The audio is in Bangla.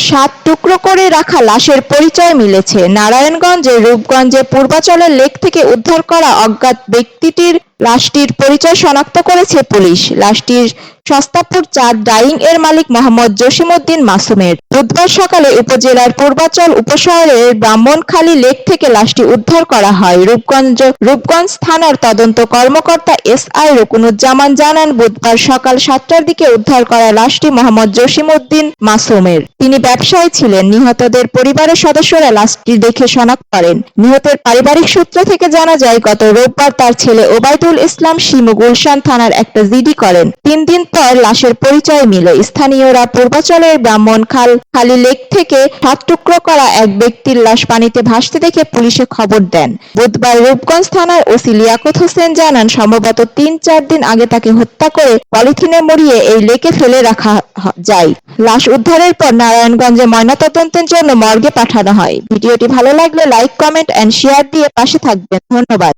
সাত টুকরো করে রাখা লাশের পরিচয় মিলেছে। নারায়ণগঞ্জের রূপগঞ্জে পূর্বাচলের লেক থেকে উদ্ধার করা অজ্ঞাত ব্যক্তিটির লাশটির পরিচয় শনাক্ত করেছে পুলিশ। লাশটির সস্তাপুর চার ডাইং এর মালিক মোহাম্মদ জসিমউদ্দিন মাসুমের। বুধবার সকালে উপজেলার পূর্বাচল উপশহরের ব্রাহ্মণখালী লেক থেকে লাশটি উদ্ধার করা হয়। রূপগঞ্জ রূপগঞ্জ থানার তদন্ত কর্মকর্তা এস আই রুকনুজ্জামান জানান, বুধবার সকাল সাতটার দিকে উদ্ধার করা লাশটি মোহাম্মদ জসিমউদ্দিন মাসুমের। তিনি ব্যবসায়ী ছিলেন, নিহতদের পরিবারের সদস্যরা লাশটি দেখে শনাক্ত করেন। নিহতের পারিবারিক সূত্র থেকে জানা যায়, গত রোববার তার ছেলে ওবায়দুল ইসলাম শিমু গুলশান থানার একটা জিডি করেন। তিন দিন পর লাশের পরিচয় মিলে। স্থানীয়রা পূর্বাচলের ব্রাহ্মণ খাল খালি লেক থেকে সাত টুকরো করা এক ব্যক্তির লাশ পানিতে ভাসতে দেখে পুলিশে খবর দেন। বুধবার রূপগঞ্জ থানার ওসি লিয়াকত হোসেন জানান, সম্ভবত তিন চার দিন আগে তাকে হত্যা করে পলিথিনে মরিয়ে এই লেকে ফেলে রাখা যায়। লাশ উদ্ধারের পর নারায়ণগঞ্জে ময়নাতদন্তের জন্য মর্গে পাঠানো হয়। ভিডিওটি ভালো লাগলে লাইক, কমেন্ট এন্ড শেয়ার দিয়ে পাশে থাকবেন। ধন্যবাদ।